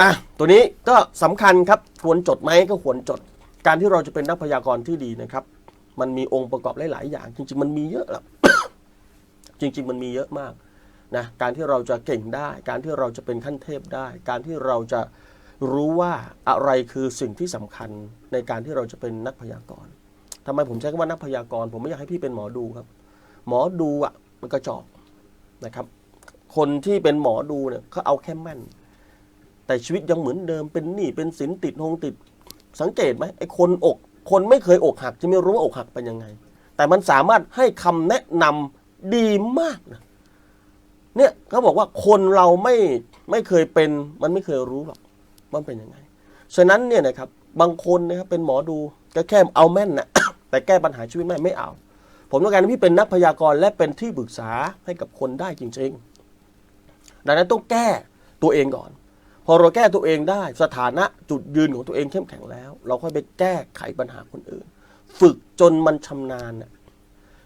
อะตัวนี้ก็สำคัญครับควรจดไหมก็ควรจด การที่เราจะเป็นนักพยากรณ์ที่ดีนะครับ มันมีองค์ประกอบหลาย ๆ อย่าง จริง ๆ มันมีเยอะแหละจริง ๆ มันมีเยอะมากนะการที่เราจะเก่งได้ การที่เราจะเป็นขั้นเทพได้ การที่เราจะรู้ว่าอะไรคือสิ่งที่สำคัญในการที่เราจะเป็นนักพยากรณ์ทำไมผมใช้คำว่านักพยากรณ์ผมไม่อยากให้พี่เป็นหมอดูครับ หมอดูอะมันกระจอกนะครับ คนที่เป็นหมอดูเนี่ยเขาเอาแค่แม่น แต่ชีวิตยังเหมือนเดิมเป็นหนี้เป็นสินติดหงติด สังเกตไหมไอ้คนอก คนไม่เคยอกหักจะไม่รู้ว่าอกหักเป็นยังไง แต่มันสามารถให้คำแนะนำดีมากนะเนี่ยเขาบอกว่าคนเราไม่ไม่เคยเป็นมันไม่เคยรู้หรอกมันเป็นยังไง ฉะนั้นเนี่ยนะครับบางคนนะครับเป็นหมอดูก็แค่เอาแม่นนะแต่แก้ปัญหาชีวิตไม่ไม่เอา ผมต้องการให้พี่เป็นนักพยากรณ์และเป็นที่ปรึกษาให้กับคนได้จริง ๆ ดังนั้นต้องแก้ตัวเองก่อน พอเราแก้ตัวเองได้สถานะจุดยืนของตัวเองเข้มแข็งแล้ว เราค่อยไปแก้ไขปัญหาคนอื่น ฝึกจนมันชำนาญน่ะ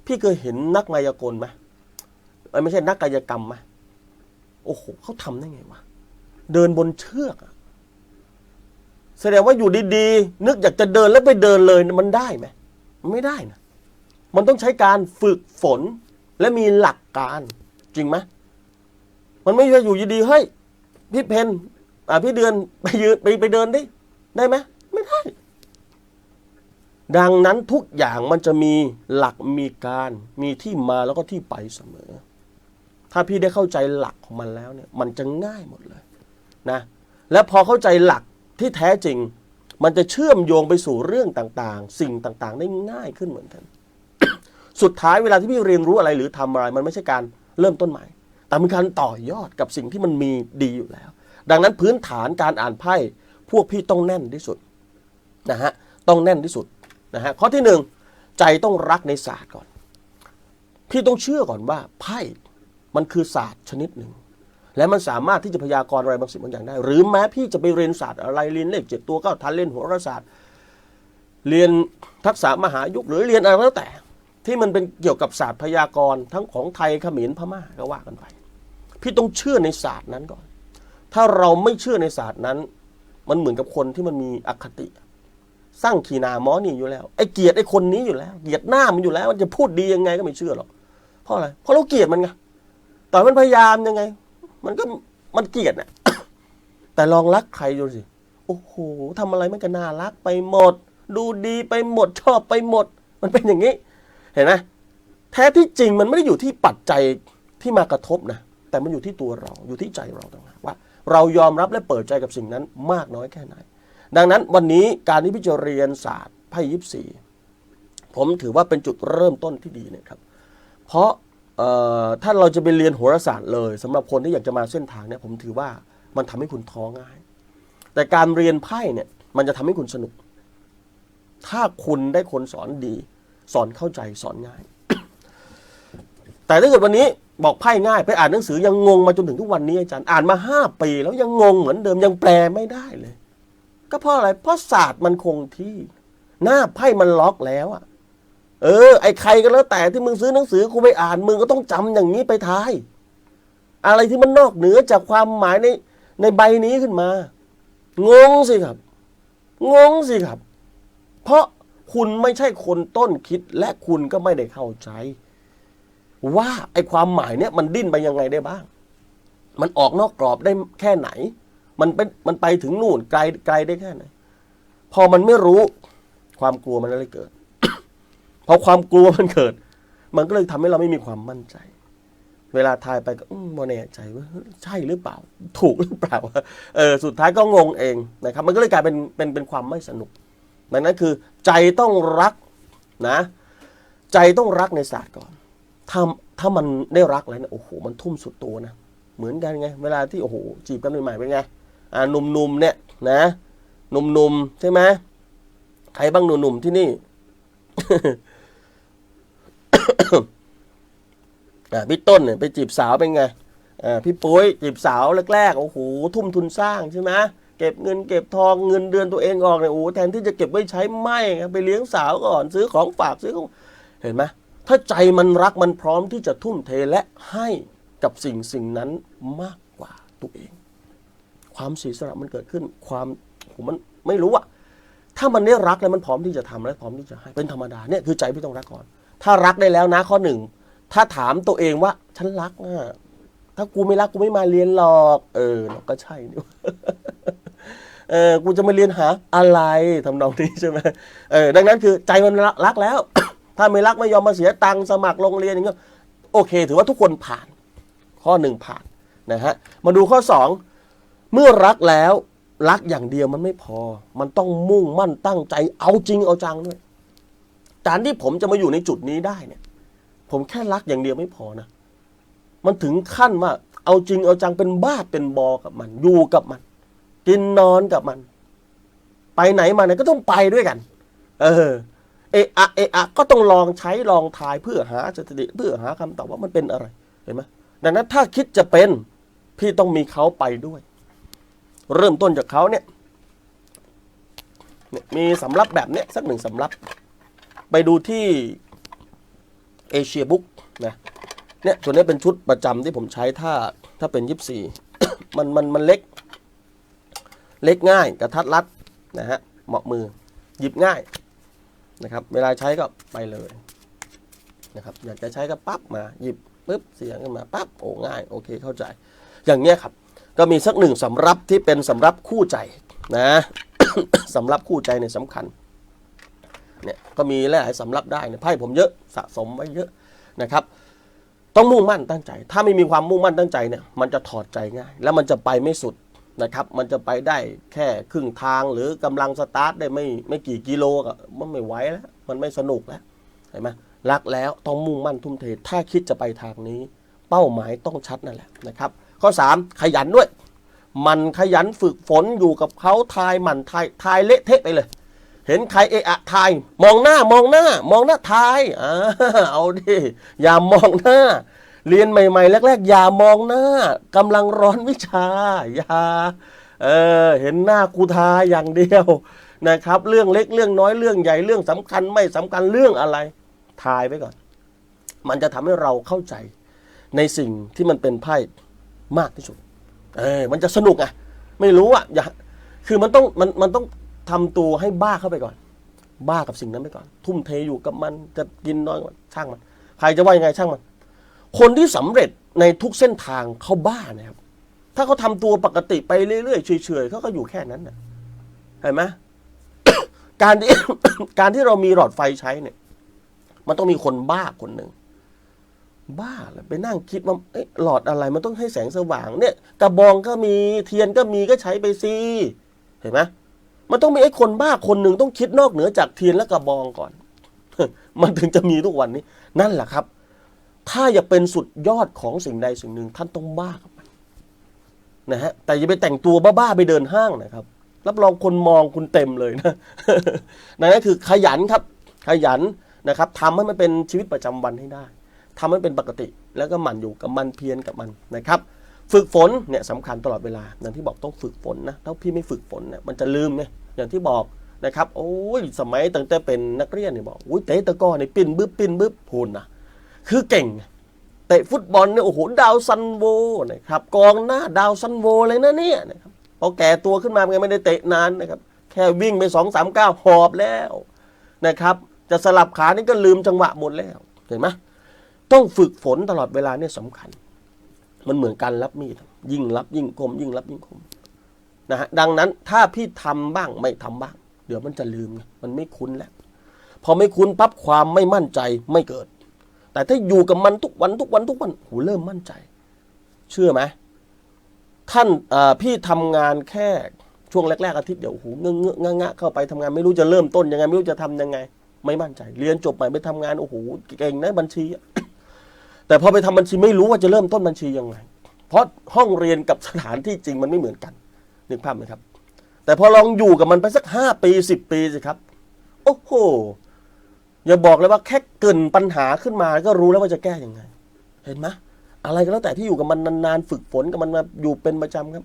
พี่เคยเห็นนักมายากลไหมไม่ใช่นักกายกรรมไหมโอ้โหเขาทำได้ไงวะเดินบนเชือกแสดงว่าอยู่ดีๆ นึกอยากจะเดินแล้วไปเดินเลยมันได้ไหมมันไม่ได้นะมันต้องใช้การฝึกฝนและมีหลักการจริงไหมมันไม่ใช่อยู่ดีๆเฮ้ยพี่เพน อ่าพี่เดือนไปยืนไปไปเดินดิได้ไหมไม่ได้ ดังนั้นทุกอย่างมันจะมีหลักมีการมีที่มาแล้วก็ที่ไปเสมอ ถ้าพี่ได้เข้าใจหลักของมันแล้วเนี่ย มันจะง่ายหมดเลยนะ และพอเข้าใจหลักที่แท้จริง มันจะเชื่อมโยงไปสู่เรื่องต่างๆ สิ่งต่างๆ ได้ง่ายขึ้นเหมือนกัน สุดท้ายเวลาที่พี่เรียนรู้อะไรหรือทำอะไร มันไม่ใช่การเริ่มต้นใหม่ แต่เป็นการต่อยอดกับสิ่งที่มันมีดีอยู่แล้ว ดังนั้นพื้นฐานการอ่านไพ่พวกพี่ต้องแน่นที่สุดนะฮะต้องแน่นที่สุดนะฮะข้อที่หนึ่งใจต้องรักในศาสตร์ก่อน พี่ต้องเชื่อก่อนว่าไพ่มันคือศาสตร์ชนิดหนึ่งและมันสามารถที่จะพยากรณ์อะไรบางสิ่งบางอย่างได้ หรือแม้พี่จะไปเรียนศาสตร์อะไรเรียนเลขเจ็ดตัวเก็ทันเรียนโหราศาสตร์ เรียนทักษะมหายุคหรือเรียนอะไรก็แล้วแต่ ที่มันเป็นเกี่ยวกับศาสตร์พยากรณ์ทั้งของไทยเขมรพม่าก็ว่ากันไป พี่ต้องเชื่อในศาสตร์นั้นก่อน ถ้าเราไม่เชื่อในศาสตร์นั้น มันเหมือนกับคนที่มันมีอคติ สร้างขีนามอนี่อยู่แล้ว ไอ้เกียดไอ้คนนี้อยู่แล้ว เกียดหน้ามันอยู่แล้ว มันจะพูดดียังไงก็ไม่เชื่อหรอกเพราะอะไรเพราะเราเกลียดมันไงต่อมันพยายามยังไง มันก็มันเกลียดน่ะแต่ลองรักใครดูสิโอ้โหทำอะไรมันก็น่ารักไปหมด ดูดีไปหมดชอบไปหมด มันเป็นอย่างนี้ เห็นไหมแท้ที่จริงมันไม่ได้อยู่ที่ปัจจัยที่มากระทบนะแต่มันอยู่ที่ตัวเราอยู่ที่ใจเราต่างหาก เรายอมรับและเปิดใจกับสิ่งนั้นมากน้อยแค่ไหน ดังนั้นวันนี้การที่พี่จะเรียนศาสตร์ไพ่ยิปซีผมถือว่าเป็นจุดเริ่มต้นที่ดีนะครับ เพราะถ้าเราจะไปเรียนโหราศาสตร์เลยสำหรับคนที่อยากจะมาเส้นทางเนี่ยผมถือว่ามันทำให้คุณท้อง่าย แต่การเรียนไพ่เนี่ยมันจะทำให้คุณสนุก ถ้าคุณได้คนสอนดี สอนเข้าใจสอนง่าย แต่ถ้าเกิดวันนี้ บอกไพ่ง่าย ไปอ่านหนังสือยังงงมาจนถึงทุกวันนี้อาจารย์อ่านมาห้าปี แล้วยังงงเหมือนเดิมยังแปลไม่ได้เลย ก็เพราะอะไรเพราะศาสตร์มันคงที่ หน้าไพ่มันล็อกแล้วอะเออ ไอ้ใครก็แล้วแต่ที่มึงซื้อหนังสือกูไปอ่านมึงก็ต้องจำอย่างนี้ไปทาย อะไรที่มันนอกเหนือจากความหมายในในใบนี้ขึ้นมา งงสิครับ งงสิครับ เพราะคุณไม่ใช่คนต้นคิดและคุณก็ไม่ได้เข้าใจ ว่าไอความหมายเนี่ยมันดิ้นไปยังไงได้บ้าง มันออกนอกกรอบได้แค่ไหน มันเป็นมันไปถึงนู่นไกลไกลได้แค่ไหน พอมันไม่รู้ความกลัวมันเลยเกิด พอความกลัวมันเกิด มันก็เลยทำให้เราไม่มีความมั่นใจ เวลาทายไปก็อืมบ่แน่ใจว่าใช่หรือเปล่า ถูกหรือเปล่าเออสุดท้ายก็งงเองนะครับ มันก็เลยกลายเป็นเป็นเป็นความไม่สนุกดังนั้นคือ ใจต้องรักนะ ใจต้องรักในศาสตร์ก่อน ถ้าถ้ามันได้รักแล้วเนี่ยโอ้โหมันทุ่มสุดตัวนะเหมือนกันไง เวลาที่โอ้โหจีบกันใหม่ๆเป็นไงอ่าหนุ่มๆเนี่ยนะหนุ่มๆใช่ไหมใครบ้างหนุ่มๆที่นี่อ่าพี่ต้นเนี่ยไปจีบสาวเป็นไงอ่าพี่ปุ้ยจีบสาวแรกๆโอ้โหทุ่มทุนสร้างใช่ไหมเก็บเงินเก็บทองเงินเดือนตัวเองออกเนี่ยโอ้แทนที่จะเก็บไว้ใช้ไม่ครับไปเลี้ยงสาวก่อนซื้อของฝากซื้อของเห็นไหม ถ้าใจมันรักมันพร้อมที่จะทุ่มเทและให้กับสิ่งสิ่งนั้นมากกว่าตัวเอง ความเสียสละมันเกิดขึ้น ความผมมันไม่รู้อะถ้ามันได้รักแล้วมันพร้อมที่จะทำและพร้อมที่จะให้เป็นธรรมดาเนี่ยคือใจพี่ต้องรักก่อน ถ้ารักได้แล้วนะข้อหนึ่งถ้าถามตัวเองว่า ฉันรักอะถ้ากูไม่รักกูไม่มาเรียนหรอกเออเราก็ใช่นี่เออกูจะมาเรียนหาอะไรทำนองนี้ใช่ไหมเออดังนั้นคือใจมันรักแล้ว ถ้าไม่รักไม่ยอมมาเสียตังค์สมัครโรงเรียนอย่างเงี้ยโอเค ถือว่าทุกคนผ่าน ข้อหนึ่งผ่านนะฮะมาดูข้อสองเมื่อรักแล้วรักอย่างเดียวมันไม่พอ มันต้องมุ่งมั่นตั้งใจเอาจริงเอาจังด้วยการที่ผมจะมาอยู่ในจุดนี้ได้เนี่ย ผมแค่รักอย่างเดียวไม่พอนะมันถึงขั้นว่าเอาจริงเอาจังเป็นบ้าเป็นบอกับมัน อยู่กับมัน กินนอนกับมัน ไปไหนมาไหนก็ต้องไปด้วยกัน เออ เอะอะเอะอะก็ต้องลองใช้ลองทายเพื่อหาสถิติเพื่อหาคำตอบว่ามันเป็นอะไรเห็นไหมดังนั้นถ้าคิดจะเป็นพี่ต้องมีเขาไปด้วย เริ่มต้นจากเขาเนี่ยเนี่ยมีสำรับแบบเนี้ยสักหนึ่งสำรับ ไปดูที่เอเชียบุ๊กนะเนี่ยตัวนี้เป็นชุดประจำที่ผมใช้ถ้าถ้าเป็นยิบสี่มันมันมันเล็ก เล็กง่ายกระทัดรัดนะฮะเหมาะมือหยิบง่าย นะครับ เวลาใช้ก็ไปเลยนะครับ อยากจะใช้ก็ปั๊บมาหยิบปุ๊บเสียงขึ้นมาปั๊บโอ้ง่ายโอเคเข้าใจ อย่างเงี้ยครับ ก็มีสักหนึ่งสำรับที่เป็นสำรับคู่ใจนะสำรับคู่ใจในยสำคัญเนี่ยก็มีหลายสำรับได้เนี่ยไพ่ผมเยอะสะสมไว้เยอะนะครับ ต้องมุ่งมั่นตั้งใจ ถ้าไม่มีความมุ่งมั่นตั้งใจเนี่ยมันจะถอดใจง่าย แล้วมันจะไปไม่สุด นะครับมันจะไปได้แค่ครึ่งทางหรือกำลังสตาร์ทได้ไม่ไม่กี่กิโลก็มันไม่ไหวแล้ว มันไม่สนุกแล้วเห็นไหมรักแล้วต้องมุ่งมั่นทุ่มเท ถ้าคิดจะไปทางนี้ เป้าหมายต้องชัดนั่นแหละนะครับ ข้อ 3 ขยันด้วย มันขยันฝึกฝนอยู่กับเขาทายหมันทายทายเละเทะไปเลย เห็นใครเอะอะทาย มองหน้ามองหน้ามองหน้าทายอ่าเอาดิอย่ามองหน้า เรียนใหม่ ๆ แรก ๆ อย่ามองหน้ากำลังร้อนวิชา อย่าเออเห็นหน้าครูทาอย่างเดียวนะครับ เรื่องเล็กเรื่องน้อยเรื่องใหญ่เรื่องสำคัญไม่สำคัญเรื่องอะไร ทายไปก่อน มันจะทำให้เราเข้าใจในสิ่งที่มันเป็นไพ่มากที่สุด เออ มันจะสนุกอะไม่รู้อะอย่า คือมันต้องมันมันต้องทำตัวให้บ้าเข้าไปก่อน บ้ากับสิ่งนั้นไปก่อน ทุ่มเทอยู่กับมันจะกินน้อยกว่าช่างมัน ใครจะว่ายังไงช่างมัน คนที่สำเร็จในทุกเส้นทางเขาบ้านะครับ ถ้าเขาทำตัวปกติไปเรื่อยๆเฉยๆเขาก็อยู่แค่นั้นนะเห็นไหมการที่การที่เรามีหลอดไฟใช้เนี่ย มันต้องมีคนบ้าคนหนึ่งบ้าเลยไปนั่งคิดว่าเอ๊ะหลอดอะไรมันต้องให้แสงสว่างเนี่ย กระบองก็มีเทียนก็มีก็ใช้ไปสิเห็นไหมมันต้องมีไอ้คนบ้าคนหนึ่งต้องคิดนอกเหนือจากเทียนและกระบองก่อน มันถึงจะมีทุกวันนี้ นั่นแหละครับ ถ้าอยากเป็นสุดยอดของสิ่งใดสิ่งหนึ่งท่านต้องบ้ากับมันนะฮะแต่อย่าไปแต่งตัวบ้าๆไปเดินห้างนะครับ รับรองคนมองคุณเต็มเลยนะนั่นก็คือขยันครับ ขยันนะครับทำให้มันเป็นชีวิตประจำวันให้ได้ทำให้เป็นปกติ แล้วก็หมั่นอยู่กับมันเพียรกับมันนะครับ ฝึกฝนเนี่ยสำคัญตลอดเวลาอย่างที่บอกต้องฝึกฝนนะถ้าพี่ไม่ฝึกฝนเนี่ยมันจะลืมไงอย่างที่บอกนะครับ โอ้ยสมัยตั้งแต่เป็นนักเรียนเนี่ยบอกอุ้ยเตะตะก้อเนี่ยปิ้นบึ้บปิ้นบึ้บพูนนะ คือเก่งเตะฟุตบอลเนี่ยโอ้โหดาวซันโวนะครับกองหน้าดาวซันโวเลยนะเนี่ยนะครับพอแก่ตัวขึ้นมามันไม่ได้เตะนานนะครับ แค่วิ่งไปสองสามก้าวหอบแล้วนะครับ จะสลับขานี่ก็ลืมจังหวะหมดแล้วเห็นไหมต้องฝึกฝนตลอดเวลาเนี่ยสำคัญ มันเหมือนการรับมีดยิ่งรับยิ่งคมยิ่งรับยิ่งคมนะฮะดังนั้นถ้าพี่ทำบ้างไม่ทำบ้าง เดี๋ยวมันจะลืมไงมันไม่คุ้นแล้วพอไม่คุ้นปั๊บความไม่มั่นใจไม่เกิด แต่ถ้าอยู่กับมันทุกวันทุกวันทุกวันโหเริ่มมั่นใจ เชื่อไหมท่านพี่ทำงานแค่ช่วงแรก ๆ อาทิตย์เดียวโอ้โหเงื้อเงื้องะงะเข้าไปทำงานไม่รู้จะเริ่มต้นยังไงไม่รู้จะทำยังไง ไม่มั่นใจ เรียนจบใหม่ไปทำงานโอ้โหเก่งนะบัญชี แต่พอไปทำบัญชีไม่รู้ว่าจะเริ่มต้นบัญชียังไง เพราะห้องเรียนกับสถานที่จริงมันไม่เหมือนกันนึกภาพไหมครับ แต่พอลองอยู่กับมันไปสักห้าปีสิบปีสิครับ โอ้โห อย่าบอกเลยว่าแค่เกินปัญหาขึ้นมาก็รู้แล้วว่าจะแก้ยังไง เห็นไหมอะไรก็แล้วแต่ที่อยู่กับมันนานๆฝึกฝนกับมันมาอยู่เป็นประจำครับ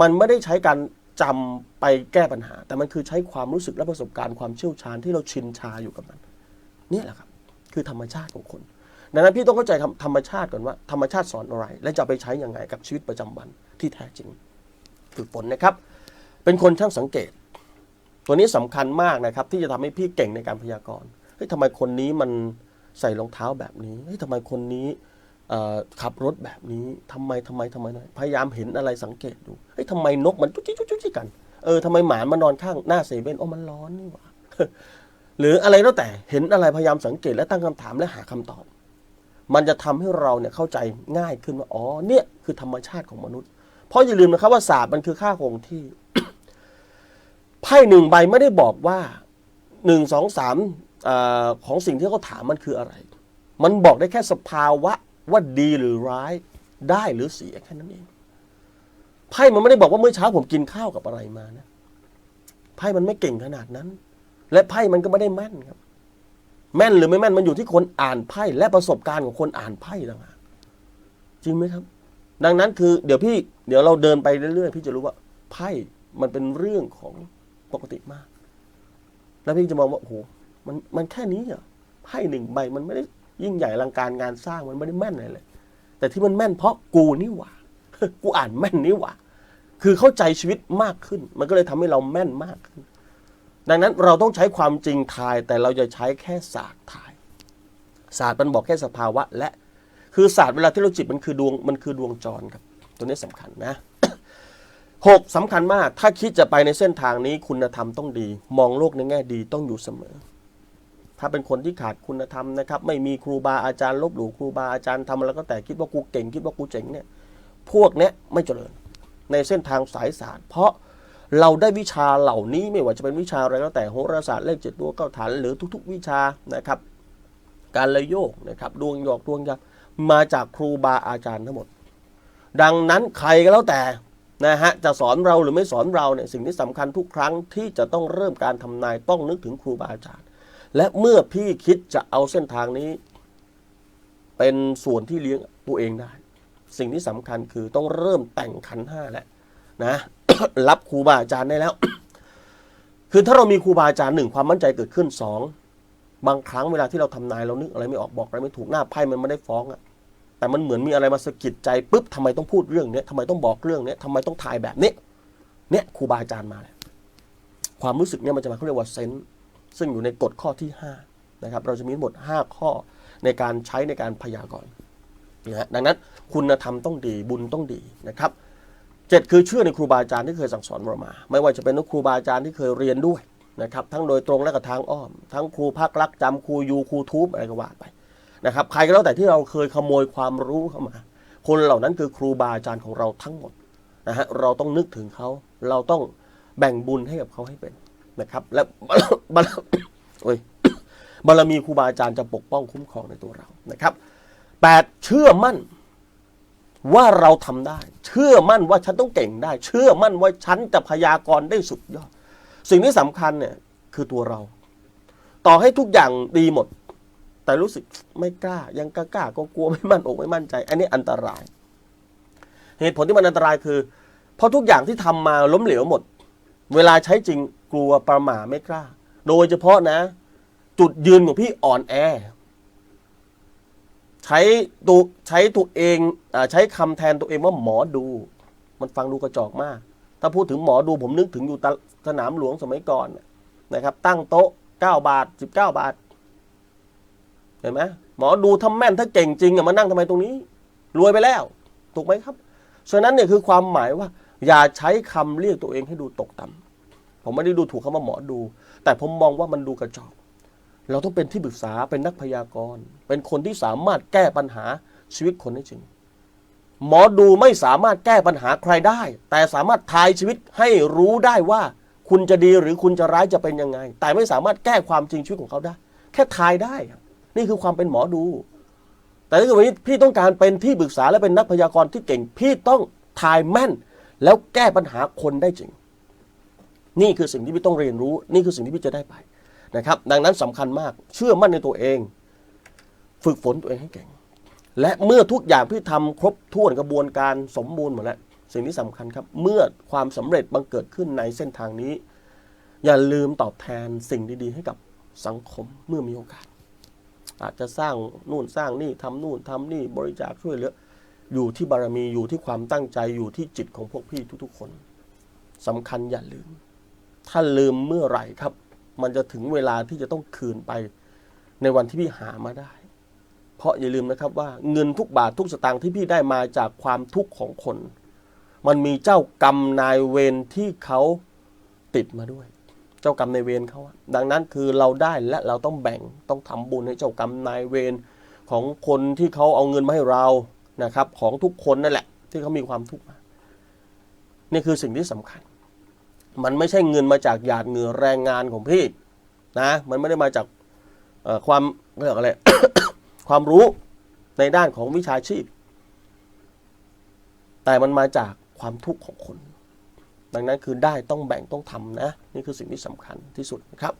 มันไม่ได้ใช้การจำไปแก้ปัญหา แต่มันคือใช้ความรู้สึกและประสบการณ์ความเชี่ยวชาญที่เราชินชาอยู่กับมันนี่แหละครับ คือธรรมชาติของคนดังนั้นพี่ต้องเข้าใจธรรมชาติก่อนว่าธรรมชาติสอนอะไร และจะไปใช้อยังไงกับชีวิตประจำวันที่แท้จริงฝึกฝนนะครับ เป็นคนช่างสังเกต ตัวนี้สำคัญมากนะครับ ที่จะทำให้พี่เก่งในการพยากรณ์ เฮ้ยทำไมคนนี้มันใส่รองเท้าแบบนี้เฮ้ยทำไมคนนี้ขับรถแบบนี้ทำไมทำไมทำไมทำไมพยายามเห็นอะไรสังเกตดูเฮ้ยทำไมนกมันจุ๊จิจุ๊จิจุ๊จิกันเออทำไมหมามานอนข้างหน้าเซเว่นโอ้มันร้อนนี่หว่าหรืออะไรแล้วแต่เห็นอะไรพยายามสังเกตและตั้งคำถามและหาคำตอบ มันจะทำให้เราเนี่ยเข้าใจง่ายขึ้นว่าอ๋อเนี่ยคือธรรมชาติของมนุษย์ เพราะอย่าลืมนะครับว่าศาสตร์มันคือค่าคงที่ไพ่หนึ่งใบไม่ได้บอกว่าหนึ่งสองสาม อของสิ่งที่เขาถามมันคืออะไร มันบอกได้แค่สภาวะว่าดีหรือร้าย ได้หรือเสียแค่นั้นเอง ไพ่มันไม่ได้บอกว่าเมื่อเช้าผมกินข้าวกับอะไรมานะ ไพ่มันไม่เก่งขนาดนั้น และไพ่มันก็ไม่ได้แม่นครับ แม่นหรือไม่แม่นมันอยู่ที่คนอ่านไพ่และประสบการณ์ของคนอ่านไพ่ต่างหากจริงไหมครับ ดังนั้นคือ เดี๋ยวพี่ เดี๋ยวเราเดินไปเรื่อยๆพี่จะรู้ว่าไพ่มันเป็นเรื่องของปกติมาก แล้วพี่จะมองว่าโอ้โห มันมันแค่นี้เหรอไพ่หนึ่งใบมันไม่ได้ยิ่งใหญ่อลังการงานสร้างมันไม่ได้แม่นอะไรเลย แต่ที่มันแม่นเพราะกูนี่หว่า กูอ่านแม่นนี่หว่า คือเข้าใจชีวิตมากขึ้น มันก็เลยทำให้เราแม่นมากขึ้น ดังนั้นเราต้องใช้ความจริงทาย แต่เราจะใช้แค่ศาสตร์ทาย ศาสตร์มันบอกแค่สภาวะ และคือศาสตร์เวลาที่เราจิตมันคือดวงมันคือดวงจรครับ ตัวนี้สำคัญนะหกสำคัญมาก ถ้าคิดจะไปในเส้นทางนี้คุณธรรมต้องดี มองโลกในแง่ดีต้องอยู่เสมอ ถ้าเป็นคนที่ขาดคุณธรรมนะครับ ไม่มีครูบาอาจารย์ลบหลู่ครูบาอาจารย์ทำอะไรก็แต่คิดว่ากูเก่งคิดว่ากูเจ๋งเนี่ยพวกเนี้ยไม่เจริญในเส้นทางสายศาสตร์เพราะเราได้วิชาเหล่านี้ไม่ว่าจะเป็นวิชาอะไรก็แต่โหราศาสตร์เลขเจ็ดตัวเก้าฐานหรือทุก ๆ วิชานะครับ การเลโยกนะครับ ดวงหยอกดวงยักษ์มาจากครูบาอาจารย์ทั้งหมด ดังนั้นใครก็แล้วแต่นะฮะจะสอนเราหรือไม่สอนเราเนี่ยสิ่งที่สำคัญทุกครั้งที่จะต้องเริ่มการทำนายต้องนึกถึงครูบาอาจารย์ และเมื่อพี่คิดจะเอาเส้นทางนี้ เป็นส่วนที่เลี้ยงตัวเองได้ สิ่งที่สำคัญคือต้องเริ่มแต่งขันห้าแล้วนะ รับครูบาอาจารย์ได้แล้ว คือถ้าเรามีครูบาอาจารย์หนึ่งความมั่นใจเกิดขึ้นสองบางครั้งเวลาที่เราทำนายเรานึกอะไรไม่ออกบอกอะไรไม่ถูกหน้าไพ่มันไม่ได้ฟ้องอะแต่มันเหมือนมีอะไรมาสะกิดใจปุ๊บทำไมต้องพูดเรื่องเนี้ยทำไมต้องบอกเรื่องเนี้ยทำไมต้องถ่ายแบบนี้เนี่ยครูบาอาจารย์มาแล้วความรู้สึกเนี่ยมันจะมาเขาเรียกว่าเซนส์ ซึ่งอยู่ในกฎข้อที่ห้านะครับเราจะมีทั้งหมดห้าข้อในการใช้ในการพยากรณ์นะฮะดังนั้นคุณธรรมต้องดีบุญต้องดีนะครับเจ็ดคือเชื่อในครูบาอาจารย์ที่เคยสั่งสอนเรามา ไม่ว่าจะเป็นครูบาอาจารย์ที่เคยเรียนด้วยนะครับทั้งโดยตรงและก็ทางอ้อม ทั้งครูภาครักจำครูยูครูทูบอะไรก็ว่าไปนะครับใครก็แล้วแต่ที่เราเคยขโมยความรู้เข้ามา คนเหล่านั้นคือครูบาอาจารย์ของเราทั้งหมดนะฮะเราต้องนึกถึงเขาเราต้องแบ่งบุญให้กับเขาให้เป็น นะครับ และบารโอ้ยบารมีครูบาอาจารย์จะปกป้องคุ้มครองในตัวเรานะครับแปดเชื่อมั่นว่าเราทำได้ เชื่อมั่นว่าฉันต้องเก่งได้ เชื่อมั่นว่าฉันจะพยากรณ์ได้สุดยอด สิ่งที่สำคัญเนี่ยคือตัวเรา ต่อให้ทุกอย่างดีหมด แต่รู้สึกไม่กล้า ยังกล้ากล้าก็กลัวไม่มั่นอกไม่มั่นใจ อันนี้อันตราย เหตุผลที่มันอันตรายคือ เพราะทุกอย่างที่ทำมาล้มเหลวหมด เวลาใช้จริงกลัวประหม่าไม่กล้า โดยเฉพาะนะ จุดยืนของพี่อ่อนแอ ใช้ตัวใช้ตัวเองอใช้คำแทนตัวเองว่าหมอดู มันฟังดูกระจอกมาก ถ้าพูดถึงหมอดูผมนึกถึงอยู่ตะสนามหลวงสมัยก่อนนะครับ ตั้งโต๊ะ 9 บาท 19 บาท เห็นไหมหมอดูถ้าแม่นถ้าเก่งจริงอะมานั่งทำไมตรงนี้ รวยไปแล้ว ถูกไหมครับฉะนั้นเนี่ยคือความหมายว่า อย่าใช้คำเรียกตัวเองให้ดูตกต่ำผมไม่ได้ดูถูกคำว่าหมอดู แต่ผมมองว่ามันดูกระจอกเราต้องเป็นที่ปรึกษาเป็นนักพยากรณ์ เป็นคนที่สามารถแก้ปัญหาชีวิตคนได้จริง หมอดูไม่สามารถแก้ปัญหาใครได้ แต่สามารถทายชีวิตให้รู้ได้ว่า คุณจะดีหรือคุณจะร้ายจะเป็นยังไง แต่ไม่สามารถแก้ความจริงชีวิตของเขาได้ แค่ทายได้ นี่คือความเป็นหมอดู แต่ถ้าเกิดวันนี้พี่ต้องการเป็นที่ปรึกษาและเป็นนักพยากรณ์ที่เก่ง พี่ต้องทายแม่น แล้วแก้ปัญหาคนได้จริง นี่คือสิ่งที่พี่ต้องเรียนรู้ นี่คือสิ่งที่พี่จะได้ไปนะครับ ดังนั้นสำคัญมาก เชื่อมั่นในตัวเอง ฝึกฝนตัวเองให้เก่ง และเมื่อทุกอย่างที่ทำครบถ้วนกระบวนการสมบูรณ์หมดแล้วสิ่งที่สำคัญครับ เมื่อความสำเร็จบังเกิดขึ้นในเส้นทางนี้ อย่าลืมตอบแทนสิ่งดีๆ ให้กับสังคมเมื่อมีโอกาส อาจจะสร้างนู่นสร้างนี่ทำนู่นทำนี่บริจาคช่วยเหลือ อยู่ที่บารมีอยู่ที่ความตั้งใจอยู่ที่จิตของพวกพี่ทุกๆคนสำคัญอย่าลืม ถ้าลืมเมื่อไหร่ครับ มันจะถึงเวลาที่จะต้องคืนไป ในวันที่พี่หามาได้ เพราะอย่าลืมนะครับว่าเงินทุกบาททุกสตางค์ที่พี่ได้มาจากความทุกข์ของคน มันมีเจ้ากรรมนายเวรที่เขาติดมาด้วย เจ้ากรรมนายเวรเขาดังนั้นคือเราได้และเราต้องแบ่งต้องทำบุญให้เจ้ากรรมนายเวรของคนที่เขาเอาเงินมาให้เรา นะครับของทุกคนนั่นแหละ ที่เขามีความทุกข์มานี่คือสิ่งที่สำคัญ มันไม่ใช่เงินมาจากหยาดเหงื่อแรงงานของพี่นะมันไม่ได้มาจากความเรียกอะไรความรู้ในด้านของวิชาชีพ แต่มันมาจากความทุกข์ของคน ดังนั้นคือได้ต้องแบ่งต้องทำนะ นี่คือสิ่งที่สำคัญที่สุดนะครับ